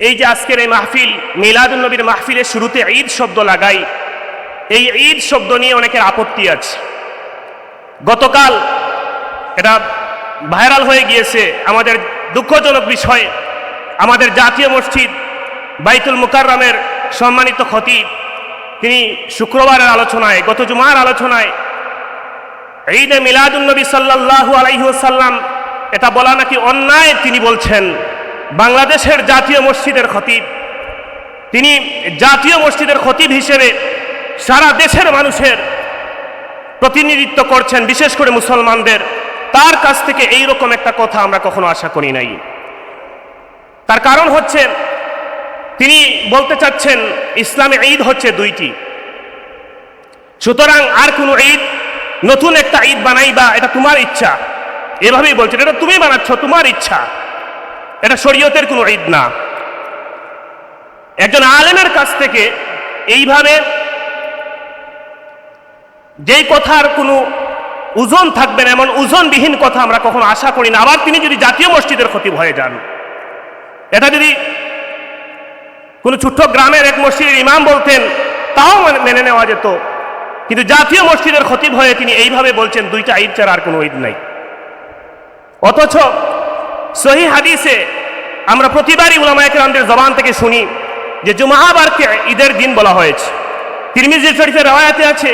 এই যে আজকের এই মাহফিল মিলাদুলনবীর মাহফিলের শুরুতে ঈদ শব্দ লাগাই। এই ঈদ শব্দ নিয়ে অনেকের আপত্তি আছে। গতকাল এটা ভাইরাল হয়ে গিয়েছে আমাদের দুঃখজনক বিষয়। আমাদের জাতীয় মসজিদ বাইতুল মুকাররমের সম্মানিত খতিব, তিনি শুক্রবারের আলোচনায়, গত জুমার আলোচনায় ঈদে মিলাদুলনবী সাল্লাল্লাহু আলাইহি ওয়াসাল্লাম এটা বলা নাকি অন্যায় তিনি বলছেন। বাংলাদেশের জাতীয় মসজিদের খতিব। তিনি জাতীয় মসজিদের খতিব হিসেবে সারা দেশের মানুষের প্রতিনিধিত্ব করছেন, বিশেষ করে মুসলমানদের। তার কাছ থেকে এই রকম একটা কথা আমরা কখনো আশা করি নাই। তার কারণ হচ্ছে, তিনি বলতে চাচ্ছেন, ইসলামে ঈদ হচ্ছে দুইটি। সুতরাং আর কোনো ঈদ, নতুন একটা ঈদ বানাইবা, এটা তোমার ইচ্ছা। এভাবেই বলছেন, এটা তুমি বানাচ্ছ, তোমার ইচ্ছা। এটা শরীয়তের কোনো ঈদ না। একজন আলেমের কাছ থেকে এইভাবে যেই কথার কোনো ওজন থাকবে না, এমন ওজনবিহীন কথা আমরা কখনো আশা করি না। আবার তিনি যদি জাতীয় মসজিদের ক্ষতি হয়ে যান, এটা যদি কোনো ছোট্ট গ্রামের এক মসজিদের ইমাম বলতেন, তাও মানে- মেনে নেওয়া যেত। কিন্তু জাতীয় মসজিদের ক্ষতি হয়ে তিনি এইভাবে বলছেন, দুইটা ঈদ ছাড়া আর কোনো ঈদ নাই। অথচ সহি হাদিসে আমরা প্রতিবারই উলামায়কেরামদের জবান থেকে শুনি যে জুমাহাবারকে ঈদের দিন বলা হয়েছে। তিরমিজি শরীফের রওয়ায়াতে আছে,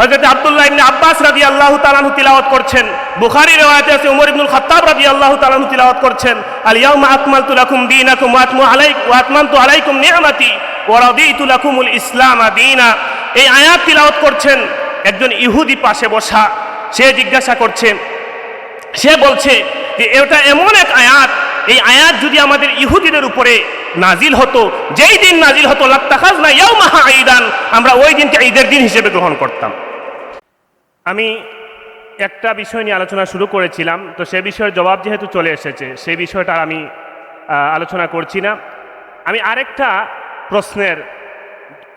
হযরত আব্দুল্লাহ ইবনে আব্বাস রাদিয়াল্লাহু তাআলাহু তিলাওয়াত করছেন। বুখারী রওয়ায়াতে আছে, উমর ইবনুল খাত্তাব রাদিয়াল্লাহু তাআলাহু তিলাওয়াত করছেন, আল ইয়াউমা আকমালতু লাকুম দীনাকুম ওয়া আতমু আলাইক, ওয়া আতমামতু আলাইকুম নি'মাতি ওয়া রাদিতু লাকুমুল ইসলাম দীনা। এই আয়াত তিলাওয়াত করছেন একজন ইহুদি পাশে বসা, সে জিজ্ঞাসা করছে, সে বলছে যে এটা এমন এক আয়াত, এই আয়াত যদি আমাদের ইহুদিদের উপরে নাজিল হতো, যেই দিন নাজিল হতো লাত্তাখাজ না ইয়াও মাহা ঈদান, আমরা ওই দিনকে ঈদের দিন হিসেবে গ্রহণ করতাম। আমি একটা বিষয় নিয়ে আলোচনা শুরু করেছিলাম, তো সে বিষয়ের জবাব যেহেতু চলে এসেছে সেই বিষয়টা আমি আলোচনা করছি না। আমি আরেকটা প্রশ্নের,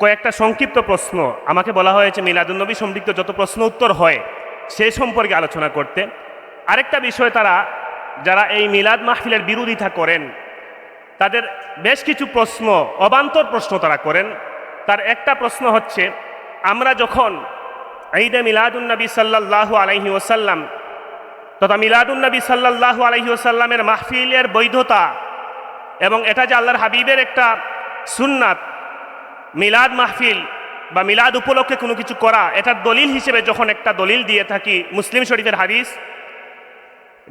কয়েকটা সংক্ষিপ্ত প্রশ্ন, আমাকে বলা হয়েছে মিলাদুন্নবী সম্পৃক্ত যত প্রশ্ন উত্তর হয় সেই সম্পর্কে আলোচনা করতে। আরেকটা বিষয় তারা যারা এই মিলাদ মাহফিলের বিরোধিতা করেন, তাদের বেশ কিছু প্রশ্ন, অবান্তর প্রশ্ন তারা করেন। তার একটা প্রশ্ন হচ্ছে, আমরা যখন ঈদে মিলাদুন্নবী সাল্লাল্লাহু আলাইহি ওসাল্লাম তথা মিলাদুন্নবী সাল্লাল্লাহু আলাইহি ওসাল্লামের মাহফিলের বৈধতা এবং এটা যে আল্লাহর হাবিবের একটা সুন্নাত, মিলাদ মাহফিল বা মিলাদ উপলক্ষে কোনো কিছু করা এটার দলিল হিসেবে যখন একটা দলিল দিয়ে থাকি, মুসলিম শরীফের হাদিস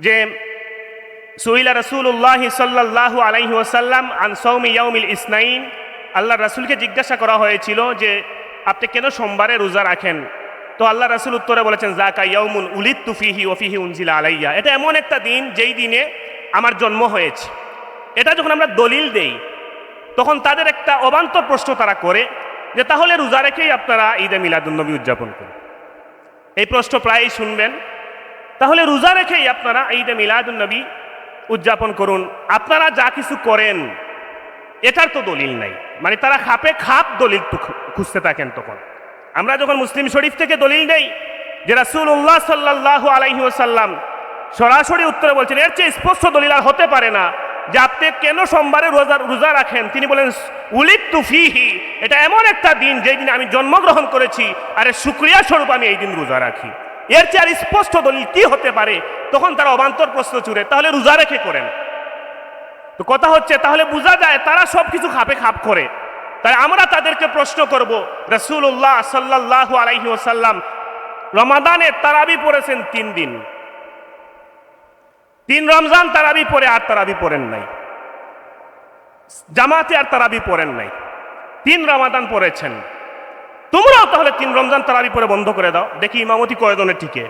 যে সুইলা রসুল্লাহ সাল্লাল্লাহু আলাইহি ওয়াসাল্লাম আন সৌমি ইয়াউমিল ইসনাইন। আল্লাহ রাসূলকে জিজ্ঞাসা করা হয়েছিল যে, আপনি কেন সোমবারে রোজা রাখেন? তো আল্লাহ রাসূল উত্তরে বলেছেন জাকা ইয়াউমুন উলিদ তুফিহি ওফিহি উনজিলা আলাইয়া। এটা এমন একটা দিন যেই দিনে আমার জন্ম হয়েছে। এটা যখন আমরা দলিল দেই, তখন তাদের একটা অবান্তর প্রশ্ন তারা করে যে, তাহলে রোজা রেখেই আপনারা ঈদে মিলাদুন্নবী উদযাপন করেন। এই প্রশ্ন প্রায়ই শুনবেন। তাহলে রোজা রেখেই আপনারা ঈদে মিলাদুন্নবী উদযাপন করুন। আপনারা যা কিছু করেন, এটার তো দলিল নাই। মানে তারা খাপে খাপ দলিল খুঁজতে থাকেন তখন। আমরা যখন মুসলিম শরীফ থেকে দলিল নেই যে রাসুল উল্লাহ সাল্লাল্লাহু আলাইহি ওয়াসাল্লাম সরাসরি উত্তরে বলছেন, এর চেয়ে স্পষ্ট দলিল আর হতে পারে না যে আপনি কেন সোমবারে রোজা রোজা রাখেন? তিনি বলেন উলিদ তুফিহি এটা এমন একটা দিন যেই দিন আমি জন্মগ্রহণ করেছি, আর শুক্রিয়া স্বরূপ আমি এই দিন রোজা রাখি। এর চেয়ে আর স্পষ্ট দলিল কি হতে পারে? তখন তারা অবান্তর প্রশ্ন চুরে তাহলে রোজা রেখে করেন? তো কথা হচ্ছে, তাহলে বোঝা যায় তারা সব কিছু খাপে খাপ করে। তাই আমরা তাদেরকে প্রশ্ন করব রসুল্লাহ সাল্লাহ আলাইহি ওসাল্লাম রমাদানে তারাবি পড়েছেন তিন দিন। তিন রমজান তারাবি পড়ে আর তারাবি পড়েন নাই। জামাতে আর তারাবি পড়েন নাই। তিন রমাদান পড়েছেন। তোমরাও তাহলে তিন রমজান তারাবি পরে বন্ধ করে দাও। দেখি ইমামতি কয়জনের টিকে?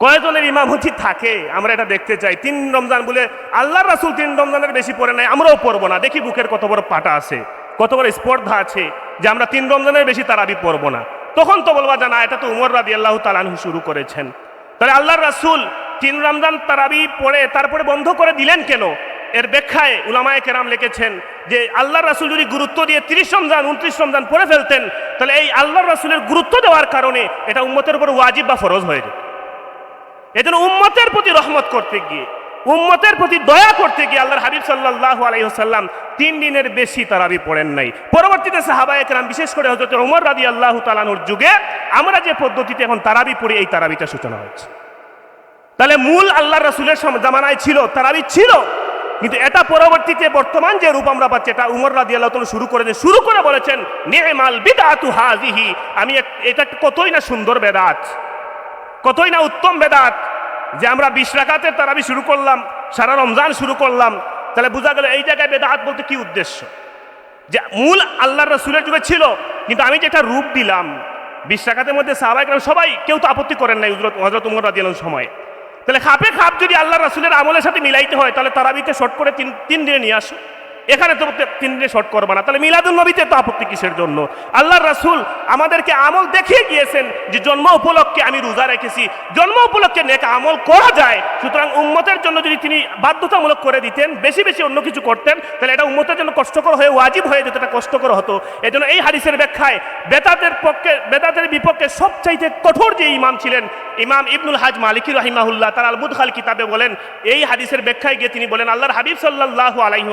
কয়জনের ইমামতি থাকে? আমরা এটা দেখতে চাই। তিন রমজান বলে আল্লাহ রাসুল তিন রমজানের বেশি পড়ে নাই, আমরাও পড়ব না। দেখি বুকের কত বড় পাটা আছে, কত বড় স্পর্ধা আছে যে আমরা তিন রমজানের বেশি তারাবি পড়ব না। তখন তো বলবা জানা এটা তো উমর রাদি আল্লাহ তালানহু শুরু করেছেন। তাহলে আল্লাহর রাসুল তিন রমজান তারাবি পড়ে, তারপরে বন্ধ করে দিলেন কেন? এর ব্যাখ্যায় উলামায়ে কেরাম লিখেছেন যে আল্লাহ রাসুল যদি গুরুত্ব দিয়ে তিরিশ রমজান উনত্রিশ রমজান পড়ে ফেলতেন, তাহলে এই আল্লাহ রাসুলের গুরুত্ব দেওয়ার কারণে এটা উম্মতের উপর ওয়াজিব বা ফরজ হয়ে যেত। এজন্য উম্মতের প্রতি রহমত করতে গিয়ে, উম্মতের প্রতি দয়া করতে গিয়ে আল্লাহর হাবিব সাল্লাল্লাহু আলাইহি ওয়াসাল্লাম তিন দিনের বেশি তারাবি পড়েন নাই। পরবর্তীতে সাহাবা একরাম বিশেষ করে হজরত উমর ওমর রাদিয়াল্লাহু তাআলার যুগে, আমরা যে পদ্ধতিতে এখন তারাবি পড়ি, এই তারাবিটা সূচনা হয়েছে। তাহলে মূল আল্লাহ রাসূলের জামানায় ছিল, তারাবি ছিল। কিন্তু এটা পরবর্তীতে বর্তমান যে রূপ আমরা পাচ্ছি, এটা উমর রাদিয়াল্লাহু তাআলা শুরু করেছেন, শুরু করে বলেছেন নি'মাল বিদআতু হাযিহি। আমি এটা কতই না সুন্দর বেদাত, কতই না উত্তম বেদাত যে আমরা বিশ রাকাতের তারাবি শুরু করলাম, সারা রমজান শুরু করলাম, তাহলে বোঝা গেল এই জায়গায় বেদাত বলতে কি উদ্দেশ্য? যে মূল আল্লাহর রসুলের যুগে ছিল, কিন্তু আমি যেটা রূপ দিলাম, বিশ রাকাতের মধ্যে সাহাবাই সবাই কেউ তো আপত্তি করেন নাই হজরত উমর রাদিয়াল সময়। তাহলে খাপে খাপ যদি আল্লাহ রাসুলের আমলের সাথে মিলাইতে হয়, তাহলে তারাবিতে শর্ট করে তিন তিন দিনে নিয়ে আসো। এখানে তো তিন দিনে শর্ট করবে না। তাহলে মিলাদুল নবীতে তো আপত্তি কিসের জন্য? আল্লাহ রাসূল আমাদেরকে আমল দেখিয়ে গিয়েছেন যে জন্ম উপলক্ষে আমি রোজা রেখেছি। জন্ম উপলক্ষে নেক আমল করা যায়। সুতরাং উম্মতের জন্য যদি তিনি বাধ্যতামূলক করে দিতেন, বেশি বেশি অন্য কিছু করতেন, তাহলে এটা উম্মতের জন্য কষ্টকর হয়ে, ওয়াজিব হয়ে যেত এটা কষ্টকর হতো। এই জন্য এই হাদিসের ব্যাখ্যায় বেদাতের পক্ষে, বেদাতের বিপক্ষে সবচাইতে কঠোর যে ইমাম ছিলেন ইমাম ইবনুল হাজ মালিকি রাহিমাহুল্লাহ, তার আলবুদ খাল কিতাবে বলেন, এই হাদিসের ব্যাখ্যায় গিয়ে তিনি বলেন, আল্লাহর হাবিব সাল্লাল্লাহু আলাইহি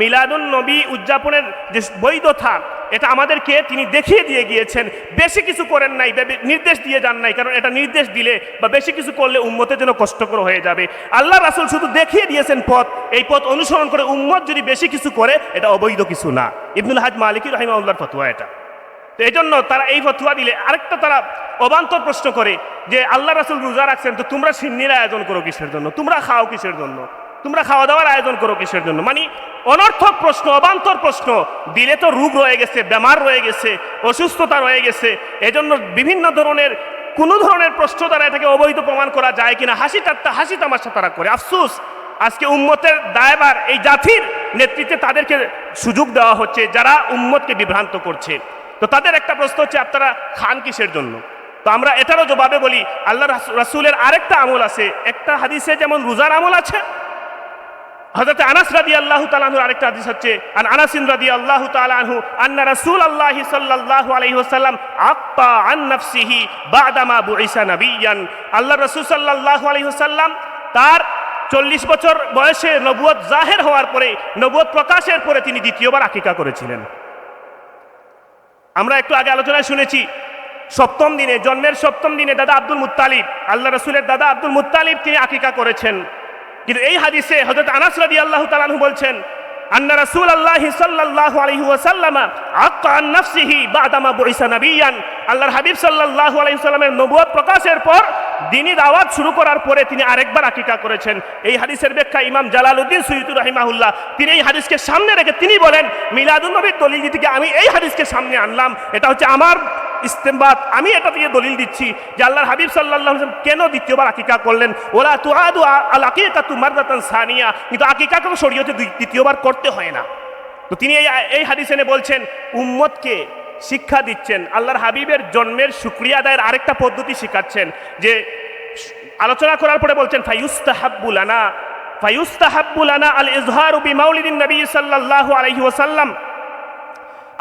মিলাদুন নবী উদযাপনের যে বৈধতা, এটা আমাদেরকে তিনি দেখিয়ে দিয়ে গিয়েছেন। বেশি কিছু করেন নাই নির্দেশ দিয়ে যান নাই, কারণ এটা নির্দেশ দিলে বা বেশি কিছু করলে উম্মতের জন্য কষ্টকর হয়ে যাবে। আল্লাহ রাসুল শুধু দেখিয়ে দিয়েছেন পথ, এই পথ অনুসরণ করে উম্মত যদি বেশি কিছু করে, এটা অবৈধ কিছু না। ইবনুল হাজ মালিকি রাহিমাউল্লাহর ফতুয়া এটা। তো এই জন্য তারা এই ফতুয়া দিলে আরেকটা তারা অবান্তর প্রশ্ন করে যে, আল্লাহ রাসুল রোজা রাখছেন, তো তোমরা সিন্নির আয়োজন করো কিসের জন্য? তোমরা খাও কিসের জন্য? তোমরা খাওয়া দাওয়ার আয়োজন করো কিসের জন্য? মানে অনর্থক প্রশ্ন, অবান্তর প্রশ্ন। দিলে তো রোগ রয়ে গেছে, বেমার রয়ে গেছে, অসুস্থতা রয়ে গেছে। এজন্য বিভিন্ন ধরনের, কোনো ধরনের প্রশ্ন দ্বারা এটাকে অবৈধ প্রমাণ করা যায় কিনা? হাসি ঠাট্টা, হাসি তামাশা তারা করে। আফসুস, আজকে উম্মতের দায়বার এই জাতির নেতৃত্বে তাদেরকে সুযোগ দেওয়া হচ্ছে, যারা উম্মতকে বিভ্রান্ত করছে। তো তাদের একটা প্রশ্ন হচ্ছে, আপনারা খান কিসের জন্য? তো আমরা এটারও জবাবে বলি, আল্লাহ রাসূলের আরেকটা আমল আছে। একটা হাদিসে যেমন রোজার আমল আছে হযরত আনাস রাদিয়াল্লাহু তাআলা আনহুর আরেকটা হাদিস হচ্ছে, আন আনাসিন রাদিয়াল্লাহু তাআলা আনহু আন্না রাসূলুল্লাহি সাল্লাল্লাহু আলাইহি ওয়াসাল্লাম আক্তা আন নাফসিহি বাদামা বুইসা নাবিয়ান। আল্লাহ রাসূল সাল্লাল্লাহু আলাইহি ওয়াসাল্লাম তার চল্লিশ বছর বয়সে নবুয়ত জাহের হওয়ার পরে, নবুয়ত প্রকাশের পরে তিনি দ্বিতীয়বার আকিকা করেছিলেন। আমরা একটু আগে আলোচনায় শুনেছি, সপ্তম দিনে, জন্মের সপ্তম দিনে দাদা আব্দুল মুত্তালিব আল্লাহ রসুলের দাদা আব্দুল মুত্তালিব তিনি আকিকা করেছেন। কিন্তু এই হাদিসে হযরত আনাস রাদিয়াল্লাহু তাআলা আনহু বলছেন, আন্না রাসূল আল্লাহ সাল্লাল্লাহু আলাইহি ওয়াসাল্লামা আক্কা নাফসিহি বাদামা বুইসা নাবিয়ান। আল্লাহর হাবিব সাল্লাল্লাহু আলাইহি ওয়াসাল্লামের নবুয়ত প্রকাশের পর দিনই দাওয়াত শুরু করার পরে তিনি আরেকবার আকিকা করেছেন। এই হাদিসের ব্যাখ্যা ইমাম জালালউদ্দিন সুয়ুতি রাহিমাহুল্লাহ, তিনি এই হাদিসকে সামনে রেখে তিনি বলেন, মিলাদুন নবীর দলিল থেকে আমি এই হাদিসকে সামনে আনলাম। এটা হচ্ছে আমার ইস্তেমবাদ। আমি এটা থেকে দলিল দিচ্ছি যে আল্লাহর হাবিব ওয়াসাল্লাম কেন দ্বিতীয়বার আকিকা করলেন? ওলা তুআদু আল আকিকাতু মারদাতান সানিয়া। কিন্তু আকিকা কোনো শরীয়তে দ্বিতীয়বার করতে হয় না। তো তিনি এই এই হাদিসে এনে বলছেন, উম্মতকে শিক্ষা দিচ্ছেন, আল্লাহর হাবিবের জন্মের শুক্রিয়া আদায়ের আরেকটা পদ্ধতি শেখাচ্ছেন, যে আলোচনা করার পরে বলছেন ফায়ুস্তাহাব্বুলানা ফায়ুস্তাহাব্বুলানা আল ইজহারু বিমাউলিদিন নবী সাল্লাল্লাহু আলাইহি ওয়াসাল্লাম।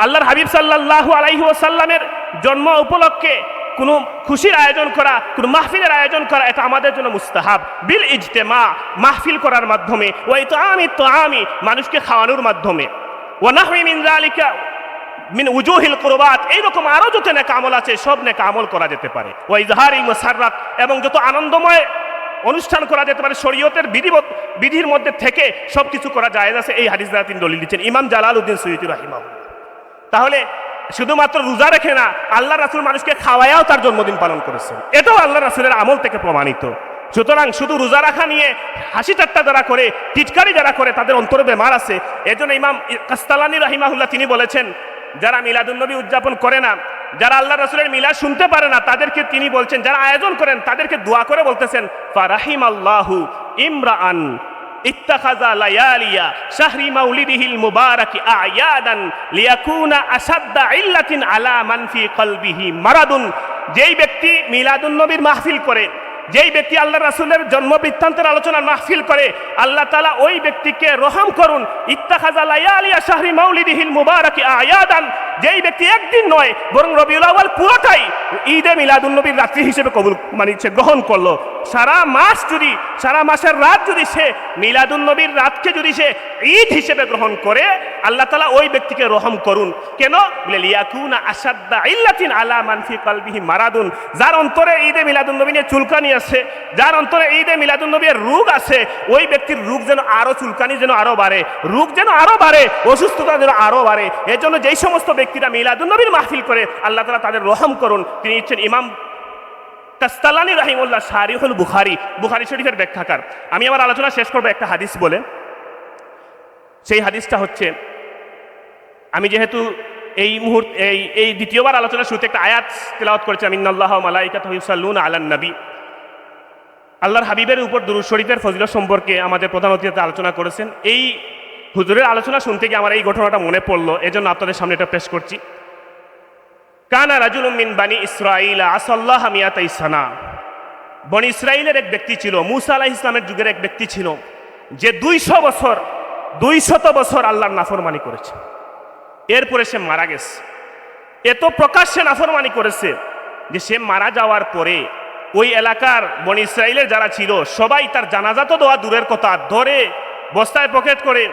আল্লাহর হাবিব সাল্লাল্লাহু আলাইহি ওয়াসাল্লামের জন্ম উপলক্ষে কোনো খুশির আয়োজন করা, কোনো মাহফিলের আয়োজন করা, এটা আমাদের জন্য মুস্তাহাব। বিল ইজতেমা, মাহফিল করার মাধ্যমে ওই তো আমি তো আমি মানুষকে খাওয়ানোর মাধ্যমে। ও নাহমি মিন উজুহিল কুরবাত, এইরকম আরও যত নেকা আমল আছে, সব নেকা আমল করা যেতে পারে। ও ইজহারি মুসাররাত, এবং যত আনন্দময় অনুষ্ঠান করা যেতে পারে, শরীয়তের বিধি বিধির মধ্যে থেকে সব কিছু করা যায় আছে, এই হাদিস দ্বারা তিনি দলিল দিচ্ছেন। ইমাম জালাল উদ্দিন সৈয়দ রাহিমাহুল্লাহ। তাহলে শুধুমাত্র রোজা রেখে না, আল্লাহ রাসুল মানুষকে খাওয়ায়াও তার জন্মদিন পালন করেছেন। এটাও আল্লাহ রাসুলের আমল থেকে প্রমাণিত। সুতরাং শুধু রোজা রাখা নিয়ে হাসি ঠাট্টা যারা করে, টিটকারি যারা করে, তাদের অন্তরে বেমার আছে। এজন্য ইমাম কাস্তালানি রাহিমাহুল্লাহ তিনি বলেছেন, যারা মিলাদুন্নবী উদযাপন করে না, যারা আল্লাহ রাসুলের মিলাদ শুনতে পারে না, তাদেরকে তিনি বলছেন, যারা আয়োজন করেন, তাদেরকে দোয়া করে বলতেছেন ফারাহিম আল্লাহু ইমরাআন ইত্তাখাজা লায়ালিয়া শাহরি মাউলিদিহিল মুবারাকি আয়াদান লিয়াকুনা আসাদ্দা ইল্লাতিন আলা মানফি কলবিহি মারাদুন। যেই ব্যক্তি মিলাদুন নবীর মাহফিল করে, যেই ব্যক্তি আল্লাহ রাসুলের জন্ম বৃত্তান্তের আলোচনার মাহফিল করে, আল্লাহ তালা ওই ব্যক্তিকে রহম করুন। ইত্তাখাজা লায়ালিয়া শাহরি মাউলিদিহিল মুবারাকি আয়াদান যেই ব্যক্তি একদিন নয়, বরং রবিউল আউয়াল পুরোটাই ঈদে মিলাদুন্নবীর রাত্রি হিসেবে কবুল মানে গ্রহণ করল। সারা মাস যদি, সারা মাসের রাত যদি সে মিলাদুন্নবীর রাতকে যদি সে ঈদ হিসেবে গ্রহণ করে, আল্লাহ তালা ওই ব্যক্তিকে রহম করুন। কেন? বলে, লিয়াকুনা আসাদ্দা ইল্লাতিন আলা মানফি কলবিহি মারাদুন। যার অন্তরে ঈদে মিলাদুন্নবী নিয়ে চুলকানি আছে, যার অন্তরে ঈদে মিলাদুন্নবীর রোগ আছে, ওই ব্যক্তির রোগ যেন আরও চুলকানি যেন আরও বাড়ে, রোগ যেন আরও বাড়ে, অসুস্থতা যেন আরও বাড়ে। এর জন্য যেই সমস্ত ব্যক্তিরা মিলাদুন্নবীর মাহফিল করে, আল্লাহ তালা তাদের রহম করুন। তিনি ইচ্ছেন ইমাম কাস্তালানি রাহিমুল্লাহ শারিহুল বুখারি বুখারি শরীফের ব্যাখ্যাকার। আমি আমার আলোচনা শেষ করব একটা হাদিস বলে। সেই হাদিসটা হচ্ছে, আমি যেহেতু এই মুহূর্ত, এই এই দ্বিতীয়বার আলোচনা শুরুতে একটা আয়াত তেলাওয়াত করেছি, আমি আল্লাহ মালাইকাত হুসাল্লুন আলান নবী। আল্লাহর হাবিবের উপর দুরুদ শরীফের ফজিলত সম্পর্কে আমাদের প্রধান অতিথি আলোচনা করেছেন। এই হুজুরের আলোচনা শুনতে গিয়ে আমার এই ঘটনাটা মনে পড়ল, এজন্য আপনাদের সামনে এটা পেশ করছি। কানা রাজুল মিন বানি ইসরাইল আসাল্লাহ মিয়াতা ইসানা। বনি ইসরাইলের এক ব্যক্তি ছিল, মুসা আলাহ ইসলামের যুগের এক ব্যক্তি ছিল, যে দুইশো বছর, দুইশত বছর আল্লাহর নাফরমানি করেছে। এরপরে সে মারা গেছে। এত প্রকাশ্যে নাফরমানি করেছে যে সে মারা যাওয়ার পরে ওই এলাকার বনি ইসরাইলের যারা ছিল, সবাই তার জানাজা তো দেওয়া দূরের কথা, ধরে বস্তায় পকেট করে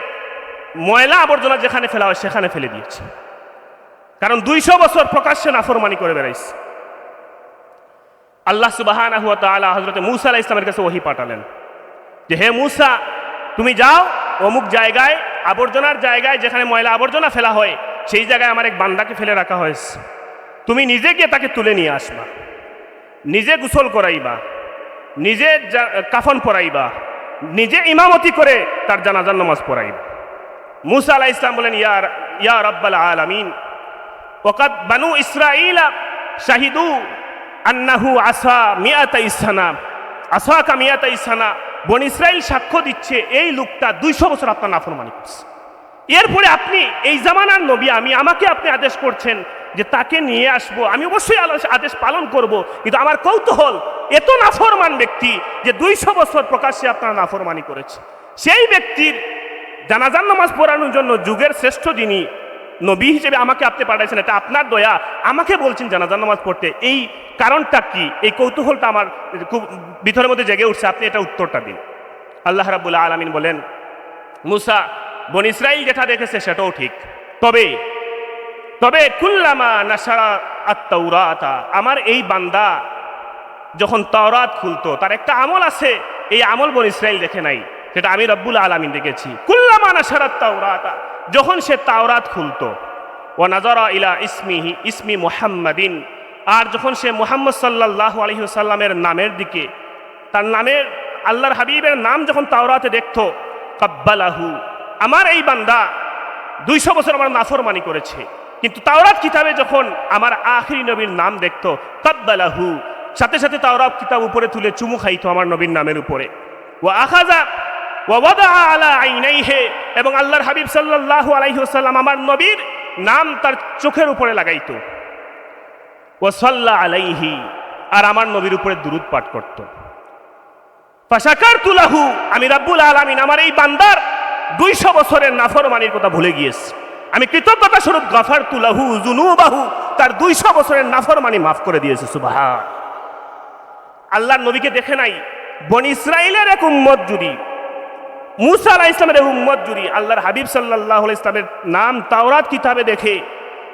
ময়লা আবর্জনা যেখানে ফেলা হয় সেখানে ফেলে দিয়েছে। কারণ দুইশো বছর প্রকাশ্যে নাফরমানি করে বেড়াইছে। আল্লাহ সুবাহান হজরত মুসা আলাহ ইসলামের কাছে ওহি পাঠালেন যে, হে মুসা, তুমি যাও, অমুক জায়গায়, আবর্জনার জায়গায় যেখানে ময়লা আবর্জনা ফেলা হয়, সেই জায়গায় আমার এক বান্দাকে ফেলে রাখা হয়েছে। তুমি নিজে গিয়ে তাকে তুলে নিয়ে আসবা। নিজে গোসল করাইবা। নিজে কাফন পরাইবা। নিজে ইমামতি করে তার জানাজার নামাজ পড়াইবা। মুসা আলাহ ইসলাম বলেন ইয়ার ইয়া রব্বাল আলামিন, ওকাদ বানু ইসরাইলা শাহিদু আন্নাহু আসা মিয়াতা ইসানা আসা মিয়াতা ইসানা বন ইসরাইল সাক্ষ্য দিচ্ছে এই লোকটা দুইশো বছর আপনার নাফরমানি করছে। এরপরে আপনি এই জামানার নবী, আমি, আমাকে আপনি আদেশ করছেন যে তাকে নিয়ে আসব। আমি অবশ্যই আদেশ পালন করব, কিন্তু আমার কৌতূহল এত নাফরমান ব্যক্তি যে দুইশো বছর প্রকাশ্যে আপনার নাফরমানি করেছে। সেই ব্যক্তির জানাজান নামাজ পড়ানোর জন্য যুগের শ্রেষ্ঠ যিনি নবী হিসেবে আমাকে আপনি পাঠাইছেন, এটা আপনার দয়া। আমাকে বলছেন জানাজান নামাজ পড়তে। এই কারণটা কি? এই কৌতূহলটা আমার খুব ভিতরের মধ্যে জেগে উঠছে। আপনি এটা উত্তরটা দিন। আল্লাহ রাবুল্লাহ আলমিন বলেন, মুসা, বন ইসরাইল যেটা দেখেছে সেটাও ঠিক। তবে তবে কুল্লামা নাসারা আত্মাউরাতা আমার এই বান্দা যখন তাওরাত খুলতো, তার একটা আমল আছে। এই আমল বন ইসরাইল দেখে নাই। সেটা আমি রব্বুল আলামিন দেখেছি। কুল্লামা নাসারাত তাওরাতা, যখন সে তাওরাত খুলতো ও নাজারা ইলা ইসমিহি, ইসমি মুহাম্মাদিন, আর যখন সে মোহাম্মদ সাল্লাল্লাহু আলাইহি সাল্লামের নামের দিকে, তার নামের, আল্লাহর হাবিবের নাম যখন তাওরাতে দেখতো, কাব্বালাহু, আমার এই বান্দা দুইশো বছর আমার নাফরমানি করেছে। কিন্তু তাওরাত কিতাবে যখন আমার আখিরি নবীর নাম দেখতো, কাব্বালাহু, সাথে সাথে তাওরাত কিতাব উপরে তুলে চুমু খাইতো আমার নবীর নামের উপরে। ও আখাজা এবং আল্লাহর হাবিব সাল্লাল্লাহু আলাইহি ওয়াসাল্লাম আমার নবীর নাম তার চোখের উপরে লাগাইতো। ও সাল্লা আলাইহি, আর আমার নবীর উপরে দুরুদ পাঠ করত। ফাশাকার তুলাহু আমি রাব্বুল আলামিন আমার এই বান্দার দুইশো বছরের নাফরমানির কথা ভুলে গিয়েছি। আমি কৃতজ্ঞতা স্বরূপ গাফার তুলাহু জুনুবাহু তার দুইশো বছরের নাফরমানি মাফ করে দিয়েছে সুবাহ আল্লাহর নবীকে দেখে নাই, বন ইসরায়েলের এক উম্মত যদি মুসা আলাহ ইসলামের উম্মত যদি আল্লাহর হাবিব সাল্লাহ ইসলামের নাম তাওরাত কিতাবে দেখে,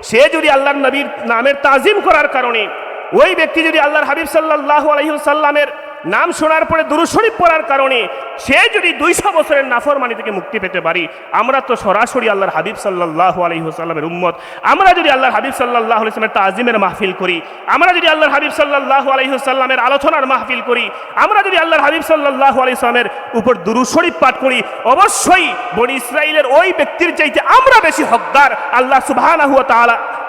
সে যদি আল্লাহর নবীর নামের তাজিম করার কারণে ওই ব্যক্তি যদি আল্লাহর হাবিব সাল্লাহ আলহিসাল্লামের নাম শোনার পরে দুরুশরীফ পড়ার কারণে সে যদি দুইশো বছরের নাফরমানি থেকে মুক্তি পেতে পারি, আমরা তো সরাসরি আল্লাহর হাবিব সাল্লাহ আলহিহাল্লামের উম্মত। আমরা যদি আল্লাহর হাবিব সাল্লাহ আলহিসের তাজিমের মাহফিল করি, আমরা যদি আল্লাহর হাবিব সাল্লাহ আলহিহাল্লামের আলোচনার মাহফিল করি, আমরা যদি আল্লাহর হাবিব সাল্লাহ আলহিসলামের উপর দুরুশরীফ পাঠ করি, অবশ্যই বনি ইসরায়েলের ওই ব্যক্তির চাইতে আমরা বেশি হকদার, আল্লাহ সুবাহ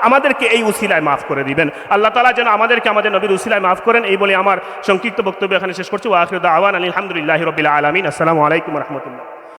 আমাদেরকে এই উসিলায় মাফ করে দিবেন। আল্লাহ তালা যেন আমাদেরকে আমাদের নবীর উসিলায় মাফ করেন, এই বলে আমার সংক্ষিপ্ত বক্তব্য এখানে শেষ করছি। ওয়াখির আওয়ান আলহামদুলিল্লাহ রবিল আলমিন। আসসালামু আলাইকুম রহমতুল্লাহ।